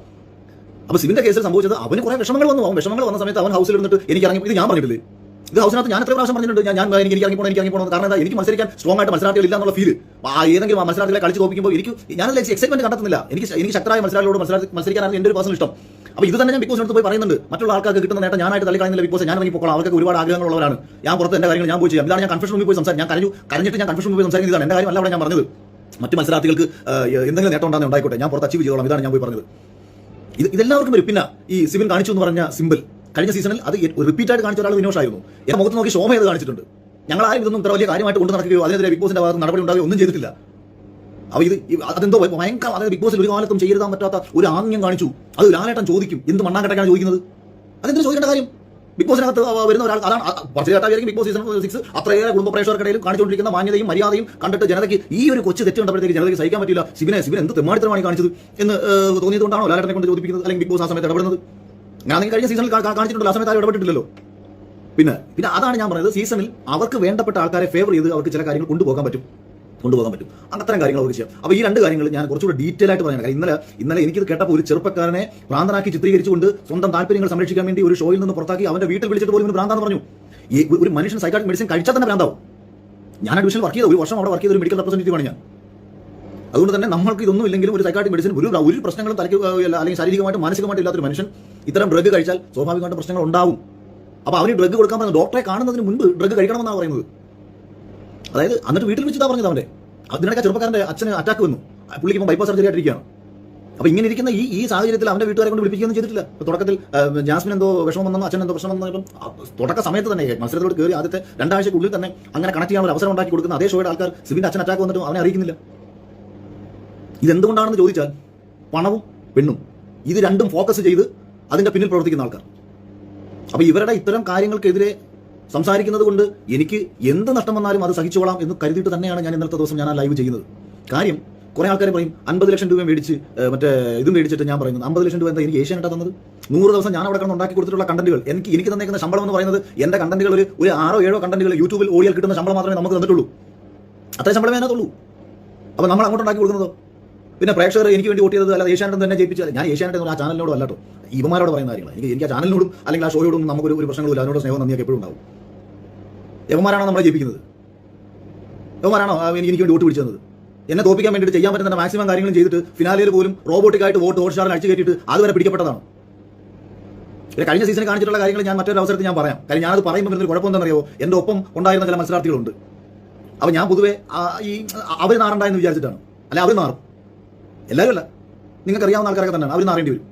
അപ്പൊ സിവിന്റെ കേസിൽ സംഭവിച്ചത് അവന് കുറെ വിഷമങ്ങൾ വന്നു. അവൻ വിഷമങ്ങൾ വന്ന സമയത്ത് അവൻ ഹൗസിൽ ഇരുന്നിട്ട് എനിക്ക് ഇറങ്ങി ഇത് ഞാൻ പറഞ്ഞിട്ടില്ലേ? ഇത് ഹൗസിനകത്ത് ഞാൻ എത്ര പ്രാവശ്യം പറഞ്ഞിട്ടുണ്ട്. ഞാൻ എനിക്ക് ഇറങ്ങി പോകണം എനിക്ക് ഇറങ്ങി പോകണം കാരണം എന്താ? എനിക്ക് മത്സരിക്കാൻ സ്ട്രോങ് ആയിട്ട് മത്സരാർത്ഥികൾ ഇല്ല എന്നുള്ള ഫീൽ ആ ഏതെങ്കിലും മത്സരാർത്ഥികളെ കളിച്ച് തോപ്പിക്കുമ്പോൾ എനിക്ക് ഞാൻ എക്സൈറ്റ്മെന്റ് കണ്ടെത്തുന്നില്ല. എനിക്ക് എനിക്ക് ശക്തരായ മത്സരാർത്ഥികളോട് മത്സരാർത്ഥി മത്സരിക്കാനാണ് എന്റെ ഒരു പേഴ്സണൽ ഇഷ്ടം. അപ്പോൾ ഇത് തന്നെ ഞാൻ ബിഗ് ബോസിനടുത്ത് പോയി പറയുന്നുണ്ട്. മറ്റുള്ള ആൾക്കാർക്ക് കിട്ടുന്ന നേട്ടം ഞാനായിട്ട് തള്ളി കളയുന്നില്ല ബിഗ് ബോസ് ഞാൻ ഇറങ്ങി പോകണം. അവർക്ക് ഒരുപാട് ആഗ്രഹങ്ങളുള്ളവരാണ്. ഞാൻ പുറത്ത് എന്റെ കാര്യങ്ങൾ ഞാൻ പോയി ചെയ്യാം. ഇതാണ് ഞാൻ കൺഫ്യൂഷൻ പോയി സംസാരിക്കും ഞാൻ കരഞ്ഞു കരഞ്ഞിട്ട് ഞാൻ കൺഫ്യൂഷൻ പോയി സംസാരിക്കുന്നതാണ് എന്റെ കാര്യമല്ല അവിടെ ഞാൻ പറഞ്ഞത്. മറ്റു മത്സരാർത്ഥികൾക്ക് എന്തെങ്കിലും നേട്ടം ഉണ്ടാകുന്ന ഞാൻ പുറത്ത് അച്ചീവ് ചെയ്തോളാം. ഇതാണ് ഞാൻ പോയി പറഞ്ഞത്. ഇത് ഇതെല്ലാവർക്കും വരും പിന്നെ. ഈ സിബിൻ കാണിച്ചു എന്ന് പറഞ്ഞ സിമ്പിൾ കഴിഞ്ഞ സീസണിൽ അത് റിപ്പീറ്റ് ആയിട്ട് കാണിച്ച ഒരാൾ വിനോഷായിരുന്നു എന്റെ മുഖത്ത് നോക്കി ശോഭ ചെയ്ത് കാണിച്ചിട്ടുണ്ട്. ഞങ്ങൾ ആരും ഇതൊന്നും ഇത്ര വലിയ കാര്യമായിട്ട് കൊണ്ട് നടക്കുകയോ അതിനെതിരെ ബിഗ് ബോസിന്റെ ഭാഗത്ത് നടപടി ഉണ്ടാവുകയോ ഒന്നും ചെയ്തിട്ടില്ല. അവ ഇത് അതെന്തോ ഭയങ്കര അതായത് ബിഗ് ബോസിൽ ഒരു കാലത്തും ചെയ്തെത്താൻ പറ്റാത്ത ഒരു ആംഗ്യം കാണിച്ചു. അത് ലാലേട്ടൻ ചോദിക്കും എന്ത് മണ്ണാങ്കട്ടൊക്കെയാണ് ചോദിക്കുന്നത്? അതെന്തിനു ചോദിക്കേണ്ട കാര്യം? ബിഗ് ബോസിനകത്ത് വരുന്ന ഒരാൾ അതാണ് കുറച്ച് കേട്ടായിരിക്കും ബിഗ് ബോസ് സീസൺ സിക്സ് അത്രയേറെ കുടുംബ പ്രേക്ഷകർക്കിടയിൽ കാണിച്ചുകൊണ്ടിരിക്കുന്ന മാന്യതയും മര്യാദയും കണ്ടിട്ട് ജനതയ്ക്ക് ഈ ഒരു കൊച്ചു തെറ്റ് കണ്ടപ്പോഴത്തേക്ക് ജനതയ്ക്ക് സഹിക്കാൻ പറ്റില്ല സിബിനെ സിബിൻ എന്ത് തെമ്മാടിത്തരമാണ് ഈ കാണിച്ചത് എന്ന് തോന്നിയതുകൊണ്ടാണോ ലാലേട്ടനെ കൊണ്ട് ചോദിപ്പിക്കുന്നത്? അല്ലെങ്കിൽ ബിഗ് ബോസ് ആ സമയത്ത് ഇടപെടുന്നത്? ഞാൻ നിങ്ങൾ കഴിഞ്ഞ സീസണിൽ കാ- കാ- ആ സമയത്ത് ഇടപെട്ടിട്ടില്ലല്ലോ. പിന്നെ പിന്നെ അതാണ് ഞാൻ പറയുന്നത് സീസണിൽ അവർക്ക് വേണ്ടപ്പെട്ട ആൾക്കാരെ ഫേവർ ചെയ്ത് അവർക്ക് ചില കാര്യങ്ങൾ കൊണ്ടുപോകാൻ പറ്റും. കൊണ്ടുപോകാൻ പറ്റും. അത്തരം കാര്യങ്ങൾ അവർക്ക് ചെയ്യാം. അപ്പോൾ ഈ രണ്ട് കാര്യങ്ങൾ ഞാൻ കുറച്ചുകൂടി ഡീറ്റെയിൽ ആയിട്ട് കാര്യം ഇന്നലെ ഇന്നലെ എനിക്കിത് കേട്ടപ്പോൾ ഒരു ചെറുപ്പക്കാരനെ ഭ്രാന്തനാക്കി ചിത്രീകരിച്ചുകൊണ്ട് സ്വന്തം താല്പര്യങ്ങൾ സംരക്ഷിക്കാൻ വേണ്ടി ഒരു ഷോയിൽ നിന്ന് പുറത്താക്കി അവന്റെ വീട്ടിൽ വിളിച്ചിട്ട് പോലും ഭ്രാന്താന്ന് പറഞ്ഞു. ഈ ഒരു മനുഷ്യൻ സൈക്കാട്രിക് മെഡിസിൻ കഴിച്ചാൽ തന്നെ ഭ്രാന്താവും. ഞാൻ അഡ്മിഷൻ വർക്ക് ചെയ്ത ഒരു വർഷം അവിടെ വർക്ക് ചെയ്ത ഒരു മെഡിക്കൽ റെപ്രസെന്റേറ്റീവ് ആണ് ഞാൻ. അതുകൊണ്ട് തന്നെ നമ്മൾക്ക് ഇതൊന്നും ഇല്ലെങ്കിലും ഒരു സൈക്കാട്ടിക് മെഡിസിൻ ഒരു ഒരു പ്രശ്നങ്ങളും തലയ്ക്ക് അല്ലെങ്കിൽ ശാരീരികമായിട്ടും മാനസികമായിട്ടും ഇല്ലാത്തൊരു മനുഷ്യൻ ഇത്തരം ഡ്രഗ് കഴിച്ചാൽ സ്വാഭാവികമായിട്ട് പ്രശ്നങ്ങൾ ഉണ്ടാവും. അപ്പോൾ അവന് ഡ്രഗ് കൊടുക്കാൻ പറയുന്നത് ഡോക്ടറെ കാണുന്നതിന് മുൻപ് ഡ്രഗ് കഴിക്കണമെന്നാണ് പറയുന്നത്. അതായത് എന്നിട്ട് വീട്ടിൽ വെച്ചിട്ടാണ് പറഞ്ഞത് അവന്റെ അതിനിടയ്ക്ക് ചെറുപ്പക്കാരന്റെ അച്ഛന് അറ്റാക്ക് വന്നു. പുള്ളിക്ക് ഇപ്പം ബൈപ്പാസ് സർജറി ആയിട്ടിരിക്കുകയാണ്. അപ്പൊ ഇങ്ങനെ ഇരിക്കുന്ന ഈ ഈ സാഹചര്യത്തിൽ അവന്റെ വീട്ടുകാരെ കൊണ്ട് വിളിപ്പിക്കുകയൊന്നും ചെയ്തിട്ടില്ല. തുടക്കത്തിൽ ജാസ്മിൻ എന്തോ വിഷമം വന്നു അച്ഛൻ എന്തോ പ്രശ്നം വന്നപ്പം തുടക്ക സമയത്ത് തന്നെ മത്സരത്തോട് കയറി ആദ്യത്തെ രണ്ടാഴ്ചക്കുള്ളിൽ തന്നെ അങ്ങനെ കണക്ട് ചെയ്യാനുള്ള അവസരം ഉണ്ടാക്കി കൊടുക്കുന്ന അതേ ഷോയുടെ ആൾക്കാർ സിബിന്റെ അച്ഛൻ അറ്റാക്ക് വന്നിട്ടും അവനെ അറിയിക്കുന്നില്ല. ഇതെന്തുകൊണ്ടാണെന്ന് ചോദിച്ചാൽ പണവും പെണ്ണും ഇത് രണ്ടും ഫോക്കസ് ചെയ്ത് അതിന്റെ പിന്നിൽ പ്രവർത്തിക്കുന്ന ആൾക്കാർ. അപ്പോൾ ഇവരുടെ ഇത്തരം കാര്യങ്ങൾക്കെതിരെ സംസാരിക്കുന്നത് കൊണ്ട് എനിക്ക് എന്ത് നഷ്ടം വന്നാലും അത് സഹിച്ചോളാം എന്ന് കരുതിയിട്ട് തന്നെയാണ് ഞാൻ ഇന്നത്തെ ദിവസം ഞാൻ ആ ലൈവ് ചെയ്യുന്നത്. കാര്യം കുറെ ആൾക്കാർ പറയും അൻപത് ലക്ഷം രൂപ മേടിച്ച് മറ്റേ ഇത് മേടിച്ചിട്ട് ഞാൻ പറയുന്നത്. അമ്പത് ലക്ഷം രൂപ എന്താ എനിക്ക് ഏഷ്യാനെട്ടാ തന്നത്? നൂറ് ദിവസം ഞാൻ അവിടെ കണ്ട് ഉണ്ടാക്കി കൊടുത്തിട്ടുള്ള കണ്ടന്റുകൾ എനിക്ക് എനിക്ക് തന്നേക്കുന്ന ശമ്പളം എന്ന് പറയുന്നത് എന്റെ കണ്ടന്റുകൾ ഒരു ഒരു ആറോ ഏഴോ കണ്ടന്റുകൾ യൂട്യൂബിൽ ഓടിയാൽ കിട്ടുന്ന ശമ്പളം മാത്രമേ നമുക്ക് തന്നിട്ടുള്ളൂ. അത്ര ശമ്പളമേ അതിനകത്തുള്ളൂ. അപ്പൊ നമ്മൾ അങ്ങോട്ട് ഉണ്ടാക്കി കൊടുക്കുന്നതോ? പിന്നെ പ്രേക്ഷകർ എനിക്ക് വേണ്ടി വോട്ട് ചെയ്തത് അല്ലാതെ ഏഷ്യാനെറ്റ് തന്നെ ജയിപ്പിച്ചാൽ ഞാൻ ഏഷ്യാനെറ്റ് ആ ചാനലിനോട് അല്ലാട്ടോ ഇവമാരോട് പറയുന്ന കാര്യങ്ങൾ എനിക്ക് എനിക്ക് ആ ചാനലിനോടും അല്ലെങ്കിൽ ആ ഷോയോടും നമുക്ക് ഒരു പ്രശ്നങ്ങളില്ല അതിനോട് സ്നേഹം നന്ദിയൊക്കെ എപ്പോഴും ഉണ്ടാവും. യവന്മാരാണോ നമ്മളെ ജയിപ്പിക്കുന്നത്? യവന്മാരാണോ ആ, എനിക്ക് വേണ്ടി വോട്ട് പിടിച്ചത് എന്നെ തോപ്പിക്കാൻ വേണ്ടിയിട്ട് ചെയ്യാൻ പറ്റുന്ന മാക്സിമം കാര്യങ്ങളും ചെയ്തിട്ട് ഫിനാലിയിൽ പോലും റോബോട്ടിക്കായിട്ട് വോട്ട് ഹോട്ട്സ്റ്റാറിൽ അടിച്ചു കയറ്റിയിട്ട് അതുവരെ പിടിക്കപ്പെട്ടതാണ്? പിന്നെ കഴിഞ്ഞ സീസണിൽ കാണിച്ചിട്ടുള്ള കാര്യങ്ങൾ ഞാൻ മറ്റൊരു അവസരത്തിൽ ഞാൻ പറയാം. കാര്യം ഞാനത് പറയുമ്പോൾ വരുന്നൊരു കുഴപ്പം എന്താണെന്നറിയോ എന്റെ ഒപ്പം ഉണ്ടായിരുന്ന ചില മത്സരാർത്ഥികളുണ്ട്. അപ്പോൾ ഞാൻ പൊതുവേ ഈ അവർ നാറണ്ടായെന്ന് വിചാരിച്ചിട്ടാണ്. അല്ല അവർ നാറും. എല്ലാവരും അല്ല. നിങ്ങൾക്ക് അറിയാവുന്ന ആൾക്കാരൊക്കെ തന്നെയാണ്. അവർ അറിയേണ്ടി വരും.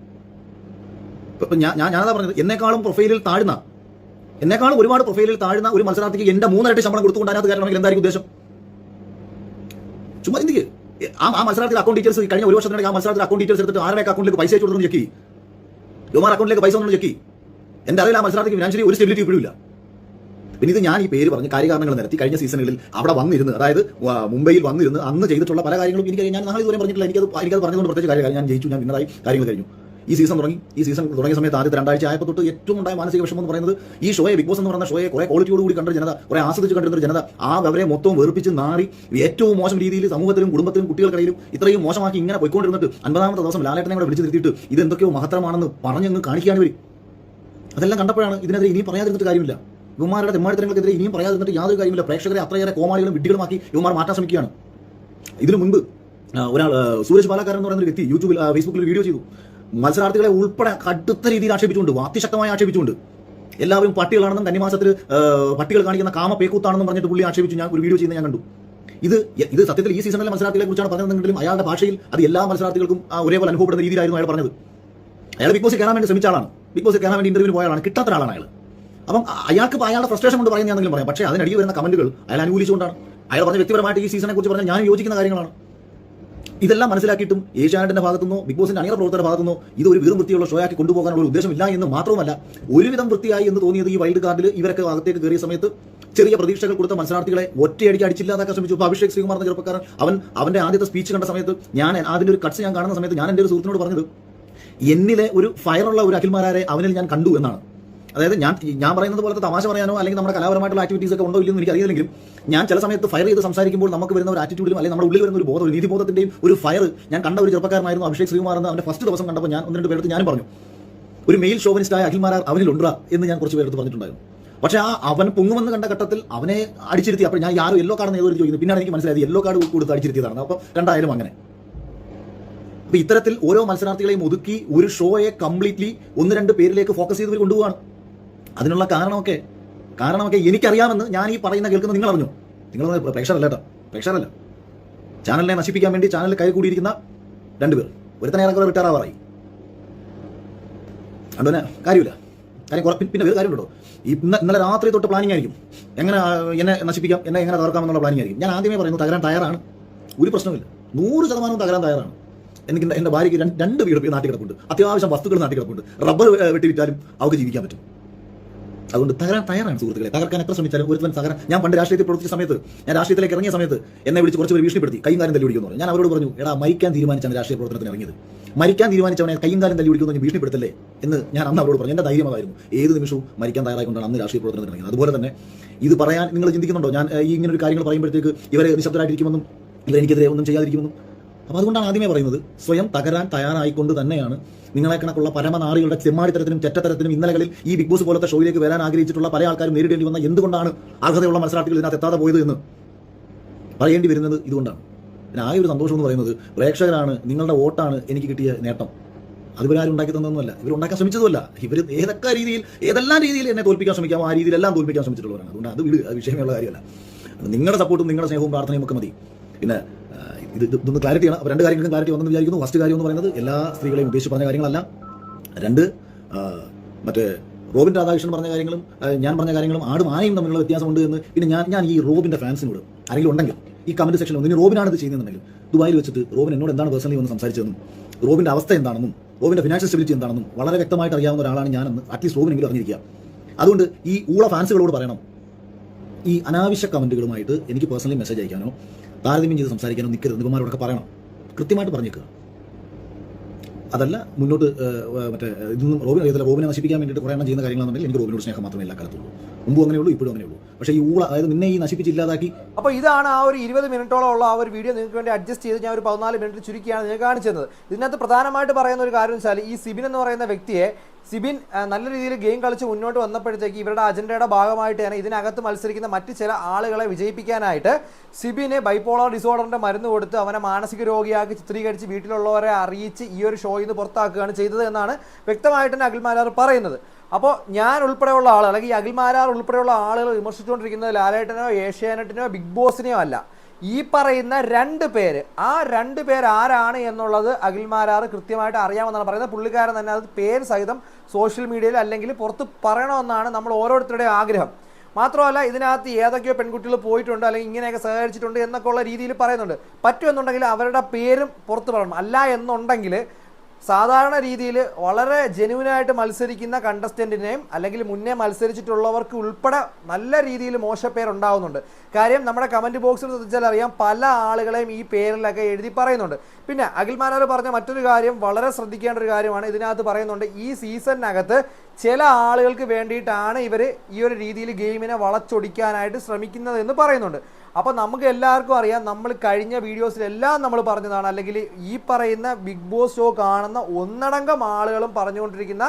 ഞാൻ ഞാൻ ഞാനതാ പറഞ്ഞത്. എന്നെക്കാളും പ്രൊഫൈലിൽ താഴ്ന്ന എന്നെക്കാളും ഒരുപാട് പ്രൊഫൈലിൽ താഴ്ന്ന ഒരു മത്സരാർത്ഥിക്ക് എന്റെ മൂന്നരട്ടി ശമ്പളം കൊടുത്തുകൊണ്ട് അതിനകത്ത് എന്തായിരിക്കും ഉദ്ദേശം? ചുമ്മാ ചിന്തിക്ക്. ആ ആ മത്സരാർത്ഥിയുടെ അക്കൗണ്ട് ഡീറ്റെയിൽസ് കഴിഞ്ഞ ഒരു വർഷത്തിനിടെ ആ മത്സരാർത്ഥിയുടെ അക്കൗണ്ട് ഡീറ്റെയിൽസ് എടുത്തിട്ട് ആരുടെ അക്കൗണ്ടിലേക്ക് പൈസ കൊടുത്തു ചെക്ക് ചെയ്യും. യുമാർ അക്കൗണ്ടിലേക്ക് പൈസ ഒന്നും ചെക്ക് ചെയ്യും. എന്റെ അറിയില്ല ആ മത്സരാർത്ഥിക്ക് ഫിനാൻഷ്യലി ഒരു സ്റ്റെബിലിറ്റി ഇപ്പോഴും പിന്നെ ഇത് ഞാൻ ഈ പേര് പറഞ്ഞ് കാര്യകാരണങ്ങൾ നിരത്തി കഴിഞ്ഞ സീസണുകളിൽ അവിടെ വന്നിരുന്നു അതായത് മുംബൈയിൽ വന്നിരുന്നു അന്ന് ചെയ്തിട്ടുള്ള പല കാര്യങ്ങളും എനിക്ക് ഞാൻ നാളെ ഇതുവരെ പറഞ്ഞിട്ടില്ല. എനിക്കത് എനിക്കത് പറഞ്ഞുകൊണ്ട് പ്രത്യേകിച്ച് കാര്യം ഞാൻ ജയിച്ചു ഞാൻ വിന്നതായി കാര്യങ്ങൾ കഴിഞ്ഞു. ഈ സീസൺ തുടങ്ങി. ഈ സീസൺ തുടങ്ങിയ സമയത്ത് ആദ്യത്തെ രണ്ടാഴ്ച ആയപ്പോൾ തൊട്ട് ഏറ്റവും ഉണ്ടായ മാനസിക വിഷമം എന്ന് പറയുന്നത് ഈ ഷോയെ ബിഗ് ബോസ് എന്ന് പറഞ്ഞ ഷോയെ കുറെ ക്വാളിറ്റിയോട് കൂടി കണ്ട ജനത കുറെ ആസ്വദിച്ച് കണ്ടിരുന്ന ജനത ആ അവരെ മൊത്തം വെറുപ്പിച്ച് നാറി ഏറ്റവും മോശം രീതിയിൽ സമൂഹത്തിലും കുടുംബത്തിലും കുട്ടികൾക്കിടയിലും ഇത്രയും മോശമാക്കി ഇങ്ങനെ പോയിക്കൊണ്ടിരുന്നിട്ട് അൻപതാമത്തെ ദിവസം ലാലേട്ടനെ കൂടെ വിളിച്ചു നിർത്തിയിട്ട് ഇത് എന്തൊക്കെയോ മഹത്തരമാണെന്ന് പറഞ്ഞങ്ങ് കാണിക്കാൻ വരും അതെല്ലാം കണ്ടപ്പോഴാണ് ഇതിനെതിരെ ഇനി പറയാതിരുന്നിട്ട് കാര്യമില്ല. യുവമാരുടെ തെമ്മാടിത്തരങ്ങൾക്കെതിരെ ഇനിയും പറയാതിരുന്നിട്ട് യാതൊരു കാര്യമില്ല പ്രേക്ഷകരെ അത്രയേറെ കോമാളികളും വിഡ്ഢികളുമാക്കി യുവമാർ മാറ്റാൻ ശ്രമിക്കുകയാണ്. ഇതിനു മുൻപ് ഒരാൾ സൂരജ് പാലക്കാരൻ എന്ന് പറയുന്ന ഒരു വ്യക്തി യൂട്യൂബിൽ ഫേസ്ബുക്കിൽ വീഡിയോ ചെയ്തു. മത്സരാർത്ഥികളെ ഉൾപ്പെടെ കടുത്ത രീതിയിൽ ആക്ഷേപിച്ചുകൊണ്ട് അതിശക്തമായി ആക്ഷേപിച്ചുകൊണ്ട് എല്ലാവരും പട്ടികളാണെന്നും കന്നിമാസത്തിൽ പട്ടികൾ കാണിക്കുന്ന കാമ പേക്കൂത്താണെന്നും പറഞ്ഞിട്ട് പുള്ളി ആക്ഷേപിച്ചു ഞാൻ ഒരു വീഡിയോ ചെയ്യുന്നത് ഞാൻ കണ്ടു. ഇത് ഇത് സത്യത്തിൽ ഈ സീസണിലെ മത്സരാർത്ഥികളെ കുറിച്ചാണ് പറഞ്ഞതെങ്കിലും അയാളുടെ ഭാഷയിൽ അത് എല്ലാ മത്സരാർത്ഥികൾക്കും ഒരേപോലെ അനുഭവപ്പെടുന്ന രീതിയിലായിരുന്നു അയാൾ പറഞ്ഞത്. അയാൾ ബിഗ് ബോസ് കയറാൻ വേണ്ടി ശ്രമിച്ച ആളാണ്. ബിഗ് ബോസ് കയറാൻ വേണ്ടി ഇന്റർവ്യൂ പോയ ആളാണ്. കിട്ടാത്ത ആളാണ് അയാൾ. അപ്പം അയാൾക്ക് അയാളുടെ ഫ്രസ്ട്രേഷൻ കൊണ്ട് പറയുന്നതാണെങ്കിലും പറയാം. പക്ഷേ അതിനടിയിൽ വരുന്ന കമന്റുകൾ അയാൾ അനുകൂലിച്ചുകൊണ്ടാണ്. അയാൾ പറഞ്ഞ വ്യക്തിപരമായിട്ട് ഈ സീസണെ കുറിച്ച് പറഞ്ഞാൽ ഞാൻ യോജിക്കുന്ന കാര്യങ്ങളാണ്. ഇതെല്ലാം മനസ്സിലാക്കിയിട്ടും ഏഷ്യാനെറ്റിന്റെ ഭാഗത്തുനിന്നോ ബിഗ് ബോസിന്റെ അണിയറ പ്രവർത്തകരുടെ ഭാഗത്തുനിന്നോ ഇത് ഒരു വീറും വൃത്തിയുള്ള ഷോ ആക്കി കൊണ്ടുപോകാനുള്ള ഒരു ഉദ്ദേശമില്ല എന്ന് മാത്രമല്ല ഒരുവിധം വൃത്തിയായി എന്ന് തോന്നിയത് ഈ വൈൽഡ് കാർഡിൽ ഇവരൊക്കെ അകത്തേക്ക് കയറിയ സമയത്ത് ചെറിയ പ്രതീക്ഷകൾ കൊടുത്ത മത്സരാർത്ഥികളെ ഒറ്റയടിക്ക് അടിച്ചില്ലാതാക്കാൻ ശ്രമിച്ചു. ഇപ്പോൾ അഭിഷേക് ശ്രീകുമാർ എന്ന ചെറുപ്പക്കാരൻ അവൻ അവന്റെ ആദ്യത്തെ സ്പീച്ച് കണ്ട സമയത്ത് ഞാൻ അതിന്റെ ഒരു കട്ട്സ് ഞാൻ കാണുന്ന സമയത്ത് ഞാൻ എന്റെ ഒരു സുഹൃത്തിനോട് പറഞ്ഞത് എന്നിലെ ഒരു ഫയറുള്ള ഒരു അഖിൽമാരെ അവനിൽ ഞാൻ കണ്ടു എന്നാണ്. അതായത് ഞാൻ ഞാൻ പറയുന്നത് പോലത്തെ തമാശ പറയാനോ അല്ലെങ്കിൽ നമ്മുടെ കലാപരമായിട്ടുള്ള ആക്ടിവിറ്റീസ് ഒക്കെ ഉണ്ടോ ഇല്ലെന്ന് എനിക്ക് അറിയില്ലെങ്കിലും ഞാൻ ചില സമയത്ത് ഫയർ ചെയ്ത് സംസാരിക്കുമ്പോൾ നമുക്ക് വരുന്ന ഒരു ആറ്റിറ്റ്യൂഡിലും അല്ലെങ്കിൽ നമ്മുടെ ഉള്ളിൽ വരുന്ന ഒരു ബോധം ഒരു നീതിബോധത്തിന്റെയും ഒരു ഫയർ ഞാൻ കണ്ട ഒരു ചെറുപ്പക്കാരനായിരുന്നു അഭിഷേക് ശ്രീകുമാർ എന്ന് അവന്റെ ഫസ്റ്റ് ദിവസം കണ്ടപ്പോൾ ഞാൻ ഒന്ന് രണ്ട് പേരെടുത്ത് ഞാനും പറഞ്ഞു ഒരു മെയിൽ ഷോവനിസ്റ്റായ അഖിൽമാരാർ അവനിലുണ്ടാ എന്ന് ഞാൻ കുറച്ച് പേരെടുത്ത് പറഞ്ഞിട്ടുണ്ടായിരുന്നു. പക്ഷേ ആ അവൻ പൊങ്ങുമെന്ന് കണ്ട ഘട്ടത്തിൽ അവനെ അടിച്ചിരുത്തി. അപ്പോൾ ഞാൻ ആരും യെല്ലോ കാർഡ് ഏതോ ചോദിക്കുന്നു. പിന്നാണ് എനിക്ക് മനസ്സിലായത് യെല്ലോ കാർഡ് കൊടുത്ത് അടിച്ചിരുത്തിയതാണ് അപ്പോൾ രണ്ടായാലും അങ്ങനെ. അപ്പൊ ഇത്തരത്തിൽ ഓരോ മത്സരാർത്ഥികളെയും ഒതുക്കി ഒരു ഷോയെ കംപ്ലീറ്റ്ലി ഒന്ന് രണ്ട് പേരിലേക്ക് ഫോക്കസ് ചെയ്ത് കൊണ്ടുപോവാണ്. അതിനുള്ള കാരണമൊക്കെ കാരണമൊക്കെ എനിക്കറിയാമെന്ന് ഞാൻ ഈ പറയുന്ന കേൾക്കുന്ന നിങ്ങൾ അറിഞ്ഞു നിങ്ങൾ പ്രേക്ഷകരല്ല കേട്ടോ പ്രേക്ഷകരല്ല. ചാനലിനെ നശിപ്പിക്കാൻ വേണ്ടി ചാനലിൽ കൈ കൂടിയിരിക്കുന്ന രണ്ടുപേർ. ഒരുത്തനെ ഏറെക്കുറെ റിട്ടയർ ആവാറായി. അതുപോലെ കാര്യമില്ല. കാര്യം കുറെ പിന്നെ വേറെ കാര്യമുണ്ടോ? ഇന്ന ഇന്നലെ രാത്രി തൊട്ട് പ്ലാനിങ് ആയിരിക്കും. എങ്ങനെ എന്നെ നശിപ്പിക്കാം? എന്നെ എങ്ങനെ തകർക്കാമെന്നുള്ള പ്ലാനിങ് ആയിരിക്കും. ഞാൻ ആദ്യമേ പറയുന്നു തകരാൻ തയ്യാറാണ്. ഒരു പ്രശ്നമില്ല നൂറ് ശതമാനവും തകരാൻ തയ്യാറാണ്. എനിക്ക് എന്റെ- ഭാര്യയ്ക്ക് രണ്ട് രണ്ട് വീട് നാട്ടിൽ കിടപ്പുണ്ട് അത്യാവശ്യം വസ്തുക്കൾ നാട്ടിൽ കിടപ്പുണ്ട് റബ്ബർ വെട്ടി വിറ്റാലും അവർക്ക് ജീവിക്കാൻ പറ്റും. അതുകൊണ്ട് തകരാൻ തയ്യാറാണ് സുഹൃത്തുക്കളെ. തകർക്കാൻ എത്ര ശ്രമിച്ചാലും ഒരുത്തൻ തകരാൻ ഞാൻ പണ്ട് രാഷ്ട്രീയത്തിൽ പ്രവർത്തിച്ച സമയത്ത് ഞാൻ രാഷ്ട്രീയത്തിലേക്ക് ഇറങ്ങിയ സമയത്ത് എന്നെ വിളിച്ച് കുറച്ച് പേര് ഭീഷണിപ്പെടുത്തി. കൈയും കാലം തല്ലി പിടിക്കുന്നു ഞാൻ അവരോട് പറഞ്ഞു എടാ മരിക്കാൻ തീരുമാനിച്ചാണ് രാഷ്ട്രീയ പ്രവർത്തനത്തിന് ഇറങ്ങിയത്. മരിക്കാൻ തീരുമാനിച്ചവനെ കൈയും കാലം തല്ലി പിടിക്കുന്നു ഭീഷണിപ്പെടുത്തല്ലേ? എന്ന് ഞാൻ അന്ന് അവരോട് പറഞ്ഞു. എന്റെ ധൈര്യം അതായിരുന്നു ഏത് നിമിഷവും മരിക്കാൻ തയ്യാറായിക്കൊണ്ടാണ് അന്ന് രാഷ്ട്രീയ പ്രവർത്തനത്തിന് ഇറങ്ങിയത്. അതുപോലെ തന്നെ ഇത് പറയാൻ നിങ്ങൾ ചിന്തിക്കുന്നുണ്ടോ? ഞാൻ ഈ ഇങ്ങനെ ഒരു കാര്യങ്ങൾ പറയുമ്പോഴത്തേക്ക് ഇവരെ നിശബ്ദരായിട്ടിരിക്കുമെന്നും ഇവരെനിക്കെതിരെ ഒന്നും ചെയ്യാതിരിക്കുമെന്നും? അപ്പോൾ അതുകൊണ്ടാണ് ആദ്യമേ പറയുന്നത് സ്വയം തകരാൻ തയ്യാറായിക്കൊണ്ട് തന്നെയാണ് നിങ്ങളെ കണക്കുള്ള പരമനാറികളുടെ ചെമ്മാടിത്തരത്തിനും ചെറ്റത്തരത്തിനും ഇന്നലകളിൽ ഈ ബിഗ് ബോസ് പോലത്തെ ഷോയിലേക്ക് വരാൻ ആഗ്രഹിച്ചിട്ടുള്ള പല ആൾക്കാരും നേരിടേണ്ടി വന്ന എന്തുകൊണ്ടാണ് അർഹതയുള്ള മത്സരാർത്ഥികൾ ഇതിനകത്ത് എത്താതെ പോയത് എന്ന്? പറയേണ്ടി വരുന്നത് ഇതുകൊണ്ടാണ്. പിന്നെ ആ ഒരു സന്തോഷം എന്ന് പറയുന്നത് പ്രേക്ഷകരാണ് നിങ്ങളുടെ വോട്ടാണ് എനിക്ക് കിട്ടിയ നേട്ടം. അത് ഇവരാരും ഉണ്ടാക്കി തന്നൊന്നുമല്ല ഇവർ ഉണ്ടാക്കാൻ ശ്രമിച്ചതുമല്ല. ഇവർ ഏതൊക്കെ രീതിയിൽ ഏതെല്ലാം രീതിയിൽ എന്നെ തോൽപ്പിക്കാൻ ശ്രമിക്കാം ആ രീതിയിലെല്ലാം തോൽപ്പിക്കാൻ ശ്രമിച്ചിട്ടുള്ളവരാണ്. അതുകൊണ്ട് അത് വിട് അത് വിഷയമുള്ള കാര്യമല്ല. നിങ്ങളുടെ സപ്പോർട്ടും നിങ്ങളുടെ സ്നേഹവും പ്രാർത്ഥനയും ഒക്കെ മതി. പിന്നെ ഇത് ഇത് ഇതൊന്ന് ക്ലാരിറ്റിയാണ് അപ്പോൾ രണ്ട് കാര്യങ്ങൾക്കും ക്ലാരിറ്റി വന്നെന്ന് വിചാരിക്കുന്നു. ഫസ്റ്റ് കാര്യം എന്ന് പറയുന്നത് എല്ലാ സ്ത്രീകളെയും ഉദ്ദേശിച്ച് പറഞ്ഞ കാര്യങ്ങളല്ല. രണ്ട് മറ്റേ റോബിൻ രാധാകൃഷ്ണൻ പറഞ്ഞ കാര്യങ്ങളും ഞാൻ പറഞ്ഞ കാര്യങ്ങളും ആടും ആനയും തമ്മിലുള്ള വ്യത്യാസമുണ്ട് എന്ന് പിന്നെ ഞാൻ ഞാൻ ഈ റോബിന്റെ ഫാൻസിനോട് ആരെങ്കിലും ഉണ്ടെങ്കിൽ ഈ കമന്റ് സെക്ഷനിൽ ഒന്ന് ഇനി റോബിനാണ് ഇത് ചെയ്യുന്നുണ്ടെങ്കിൽ ദുബായിൽ വെച്ചിട്ട് റോബിൻ എന്നോട് എന്താണ് പേഴ്സണലി ഒന്ന് സംസാരിച്ചതെന്നും റോബിന്റെ അവസ്ഥ എന്താണെന്നും റോബിന്റെ ഫിനാൻഷ്യൽ സ്റ്റെബിലിറ്റി എന്താണെന്നും വളരെ വ്യക്തമായിട്ട് അറിയാവുന്ന ഒരാളാണ് ഞാനെന്ന് അറ്റ്ലീസ്റ്റ് റോബിനെങ്കിലും അറിഞ്ഞിരിക്കുക. അതുകൊണ്ട് ഈ ഊള ഫാൻസുകളോട് പറയണം. ഈ അനാവശ്യ കമന്റുകളുമായിട്ട് എനിക്ക് പേഴ്സണലി മെസ്സേജ് അയക്കാനോ താരതമ്യം ചെയ്ത് സംസാരിക്കാനോ നിൽക്കരുത് നിപന്മാരോടൊക്കെ പറയണം. കൃത്യമായിട്ട് പറഞ്ഞേക്കുക അതല്ല മുന്നോട്ട് മറ്റേ ഇതൊന്നും റോബിൻ അറിയത്തില്ല റോബിനെ നശിപ്പിക്കാൻ വേണ്ടിയിട്ട് കുറേ എണ്ണം ചെയ്യുന്ന കാര്യങ്ങളാണെന്നുണ്ടെങ്കിൽ എനിക്ക് റോബിനോട് സ്നേഹം മാത്രമേ എല്ലാ കാലത്തുള്ളൂ. അങ്ങനെ ഉള്ളൂ ഇപ്പോഴും അങ്ങനെ ഉള്ളൂ. പക്ഷേ ഈ ഊള അതായത് നിന്നെ ഈ നശിപ്പിച്ചില്ലാതാക്കി അപ്പോൾ ഇതാണ് ആ ഒരു ഇരുപത് മിനിറ്റോളം ഉള്ള ആ ഒരു വീഡിയോ നിങ്ങൾക്ക് വേണ്ടി അഡ്ജസ്റ്റ് ചെയ്ത് ഞാൻ ഒരു പതിനാല് മിനിറ്റ് ചുരുക്കിയാണ് ഞാൻ കാണിച്ചത്. ഇതിനകത്ത് പ്രധാനമായിട്ട് പറയുന്ന ഒരു കാര്യം വെച്ചാൽ ഈ സിബിൻ എന്ന് പറയുന്ന വ്യക്തിയെ സിബിൻ നല്ല രീതിയിൽ ഗെയിം കളിച്ച് മുന്നോട്ട് വന്നപ്പോഴത്തേക്ക് ഇവരുടെ അജണ്ടയുടെ ഭാഗമായിട്ട് തന്നെ ഇതിനകത്ത് മത്സരിക്കുന്ന മറ്റ് ചില ആളുകളെ വിജയിപ്പിക്കാനായിട്ട് സിബിനെ ബൈപ്പോളർ ഡിസോർഡറിന്റെ മരുന്ന് കൊടുത്ത് അവനെ മാനസിക രോഗിയാക്കി ചിത്രീകരിച്ച് വീട്ടിലുള്ളവരെ അറിയിച്ച് ഈ ഒരു ഷോയിൽ നിന്ന് പുറത്താക്കുകയാണ് ചെയ്തത് എന്നാണ് വ്യക്തമായിട്ട് തന്നെ അഖിൽമാരാർ പറയുന്നത്. അപ്പോൾ ഞാൻ ഉൾപ്പെടെയുള്ള ആളുകൾ അല്ലെങ്കിൽ അഖിൽമാരാർ ഉൾപ്പെടെയുള്ള ആളുകൾ വിമർശിച്ചുകൊണ്ടിരിക്കുന്നത് ലാലേട്ടനോ ഏഷ്യാനെറ്റിനോ ബിഗ് ബോസിനെയോ അല്ല. ഈ പറയുന്ന രണ്ട് പേര്. ആ രണ്ട് പേര് ആരാണ് എന്നുള്ളത് അഖിൽമാരാർ കൃത്യമായിട്ട് അറിയാമെന്നാണ് പറയുന്നത്. പുള്ളിക്കാരൻ തന്നെ അത് പേര് സഹിതം സോഷ്യൽ മീഡിയയിൽ അല്ലെങ്കിൽ പുറത്ത് പറയണമെന്നാണ് നമ്മൾ ഓരോരുത്തരുടെയും ആഗ്രഹം. മാത്രമല്ല ഇതിനകത്ത് ഏതൊക്കെയോ പെൺകുട്ടികൾ പോയിട്ടുണ്ട് അല്ലെങ്കിൽ ഇങ്ങനെയൊക്കെ സഹകരിച്ചിട്ടുണ്ട് എന്നൊക്കെ ഉള്ള രീതിയിൽ പറയുന്നുണ്ട്. പറ്റുമെന്നുണ്ടെങ്കിൽ അവരുടെ പേരും പുറത്ത് പറയണം. അല്ല എന്നുണ്ടെങ്കിൽ സാധാരണ രീതിയിൽ വളരെ ജെനുവിനായിട്ട് മത്സരിക്കുന്ന കണ്ടസ്റ്റന്റിനെയും അല്ലെങ്കിൽ മുന്നേ മത്സരിച്ചിട്ടുള്ളവർക്ക് ഉൾപ്പെടെ നല്ല രീതിയിൽ മോശപ്പേരുണ്ടാവുന്നുണ്ട്. കാര്യം നമ്മുടെ കമന്റ് ബോക്സിൽ ശ്രദ്ധിച്ചാൽ അറിയാം പല ആളുകളെയും ഈ പേരിലൊക്കെ എഴുതി പറയുന്നുണ്ട്. പിന്നെ അഖിൽമാരാർ പറഞ്ഞ മറ്റൊരു കാര്യം വളരെ ശ്രദ്ധിക്കേണ്ട ഒരു കാര്യമാണ്. ഇതിനകത്ത് പറയുന്നുണ്ട് ഈ സീസണിനകത്ത് ചില ആളുകൾക്ക് വേണ്ടിയിട്ടാണ് ഇവർ ഈ ഒരു രീതിയിൽ ഗെയിമിനെ വളച്ചൊടിക്കാനായിട്ട് ശ്രമിക്കുന്നത് എന്ന് പറയുന്നുണ്ട്. അപ്പോൾ നമുക്ക് എല്ലാവർക്കും അറിയാം നമ്മൾ കഴിഞ്ഞ വീഡിയോസിലെല്ലാം നമ്മൾ പറഞ്ഞതാണ് അല്ലെങ്കിൽ ഈ പറയുന്ന ബിഗ് ബോസ് ഷോ കാണുന്ന ഒന്നടങ്കം ആളുകളും പറഞ്ഞുകൊണ്ടിരിക്കുന്ന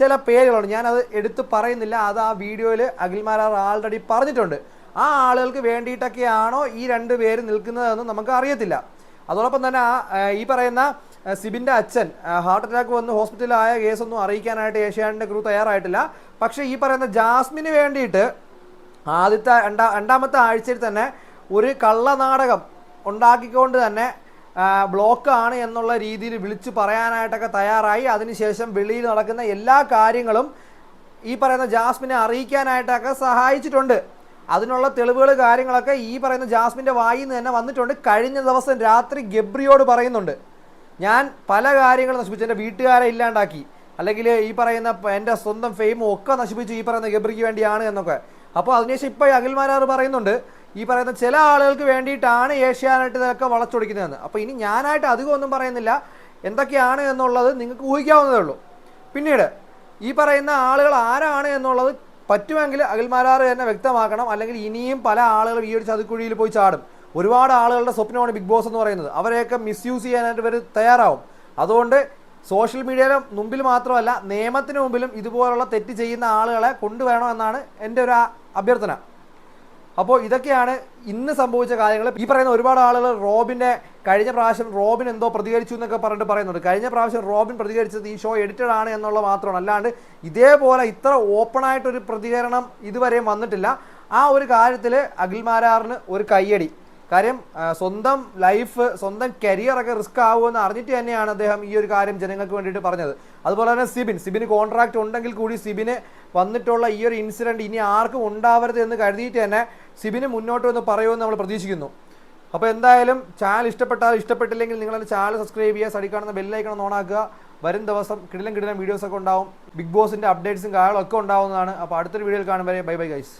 ചില പേരുകളുണ്ട്. ഞാനത് എടുത്ത് പറയുന്നില്ല അത് ആ വീഡിയോയിൽ അഖിൽമാരാർ ആൾറെഡി പറഞ്ഞിട്ടുണ്ട്. ആ ആളുകൾക്ക് വേണ്ടിയിട്ടൊക്കെയാണോ ഈ രണ്ട് പേര് നിൽക്കുന്നതെന്ന് നമുക്ക് അറിയത്തില്ല. അതോടൊപ്പം തന്നെ ഈ പറയുന്ന ആ, സിബിന്റെ അച്ഛൻ ഹാർട്ട് അറ്റാക്ക് വന്ന് ഹോസ്പിറ്റലിലായ കേസൊന്നും അറിയിക്കാനായിട്ട് ഏഷ്യാനെറ്റിന്റെ ക്രൂ തയ്യാറായിട്ടില്ല. പക്ഷെ ഈ പറയുന്ന ജാസ്മിന് വേണ്ടിയിട്ട് ആദ്യത്തെ രണ്ടാ രണ്ടാമത്തെ ആഴ്ചയിൽ തന്നെ ഒരു കള്ളനാടകം ഉണ്ടാക്കിക്കൊണ്ട് തന്നെ ബ്ലോക്ക് ബ്ലോക്കാണ് എന്നുള്ള രീതിയിൽ വിളിച്ചു പറയാനായിട്ടൊക്കെ തയ്യാറായി. അതിനുശേഷം വെളിയിൽ നടക്കുന്ന എല്ലാ കാര്യങ്ങളും ഈ പറയുന്ന ജാസ്മിനെ അറിയിക്കാനായിട്ടൊക്കെ സഹായിച്ചിട്ടുണ്ട്. അതിനുള്ള തെളിവുകൾ കാര്യങ്ങളൊക്കെ ഈ പറയുന്ന ജാസ്മിന്റെ വായിൽ നിന്ന് തന്നെ വന്നിട്ടുണ്ട്. കഴിഞ്ഞ ദിവസം രാത്രി ഗബ്രിയോട് പറയുന്നുണ്ട്. ഞാൻ പല കാര്യങ്ങളും നശിപ്പിച്ചു. എന്റെ വീട്ടുകാരെ ഇല്ലാണ്ടാക്കി. അല്ലെങ്കിൽ ഈ പറയുന്ന എന്റെ സ്വന്തം ഫെയിമും ഒക്കെ നശിപ്പിച്ചു ഈ പറയുന്ന ഗബ്രിക്ക് വേണ്ടിയാണ് എന്നൊക്കെ. അപ്പോൾ അതിനുശേഷം ഇപ്പോൾ അഖിൽമാരാർ പറയുന്നുണ്ട് ഈ പറയുന്ന ചില ആളുകൾക്ക് വേണ്ടിയിട്ടാണ് ഏഷ്യാനായിട്ട് ഇതൊക്കെ വളച്ചൊടിക്കുന്നതെന്ന്. അപ്പോൾ ഇനി ഞാനായിട്ട് അധികം ഒന്നും പറയുന്നില്ല. എന്തൊക്കെയാണ് എന്നുള്ളത് നിങ്ങൾക്ക് ഊഹിക്കാവുന്നതേ ഉള്ളൂ. പിന്നീട് ഈ പറയുന്ന ആളുകൾ ആരാണ് എന്നുള്ളത് പറ്റുമെങ്കിൽ അഖിൽമാരാർ തന്നെ വ്യക്തമാക്കണം. അല്ലെങ്കിൽ ഇനിയും പല ആളുകൾ ഈ ഒരു ചതുക്കുഴിയിൽ പോയി ചാടും. ഒരുപാട് ആളുകളുടെ സ്വപ്നമാണ് ബിഗ് ബോസ് എന്ന് പറയുന്നത്. അവരെയൊക്കെ മിസ്യൂസ് ചെയ്യാനായിട്ട് ഇവർ തയ്യാറാവും. അതുകൊണ്ട് സോഷ്യൽ മീഡിയയുടെ മുമ്പിൽ മാത്രമല്ല നിയമത്തിന് മുമ്പിലും ഇതുപോലുള്ള തെറ്റ് ചെയ്യുന്ന ആളുകളെ കൊണ്ടുവരണമെന്നാണ് എന്റെ ഒരു അഭ്യർത്ഥന. അപ്പോൾ ഇതൊക്കെയാണ് ഇന്ന് സംഭവിച്ച കാര്യങ്ങൾ. ഈ പറയുന്ന ഒരുപാട് ആളുകൾ റോബിന്റെ കഴിഞ്ഞ പ്രാവശ്യം റോബിൻ എന്തോ പ്രതികരിച്ചു എന്നൊക്കെ പറഞ്ഞിട്ട് പറയുന്നുണ്ട്. കഴിഞ്ഞ പ്രാവശ്യം റോബിൻ പ്രതികരിച്ചത് ഈ ഷോ എഡിറ്റഡ് ആണ് എന്നുള്ള മാത്രമാണ്. അല്ലാണ്ട് ഇതേപോലെ ഇത്ര ഓപ്പണായിട്ടൊരു പ്രതികരണം ഇതുവരെയും വന്നിട്ടില്ല. ആ ഒരു കാര്യത്തിൽ അഖിൽമാരാറിന് ഒരു കയ്യടി. കാര്യം സ്വന്തം ലൈഫ് സ്വന്തം കരിയർ ഒക്കെ റിസ്ക് ആവുമെന്ന് അറിഞ്ഞിട്ട് തന്നെയാണ് അദ്ദേഹം ഈ ഒരു കാര്യം ജനങ്ങൾക്ക് വേണ്ടിയിട്ട് പറഞ്ഞത്. അതുപോലെ തന്നെ സിബിൻ സിബിന് കോൺട്രാക്ട് ഉണ്ടെങ്കിൽ കൂടി സിബിന് വന്നിട്ടുള്ള ഈ ഒരു ഇൻസിഡന്റ് ഇനി ആർക്കും ഉണ്ടാവരുത് എന്ന് കരുതിയിട്ട് തന്നെ സിബിന് മുന്നോട്ട് വന്ന് പറയുമെന്ന് നമ്മൾ പ്രതീക്ഷിക്കുന്നു. അപ്പോൾ എന്തായാലും ചാനൽ ഇഷ്ടപ്പെട്ടാൽ ഇഷ്ടപ്പെട്ടില്ലെങ്കിൽ നിങ്ങൾ ചാനൽ സബ്സ്ക്രൈബ് ചെയ്യുക സൈഡിൽ കാണുന്ന ബെല്ലൈക്കണം ഓണാക്കുക വരും ദിവസം കിടിലം കിടിലം വീഡിയോസ് ഒക്കെ ഉണ്ടാവും. ബിഗ് ബോസിന്റെ അപ്ഡേറ്റ്സും കാര്യങ്ങളൊക്കെ ഉണ്ടാവുന്നതാണ്. അപ്പോൾ അടുത്തൊരു വീഡിയോയിൽ കാണുമ്പോൾ ബൈ ബൈ ഗൈസ്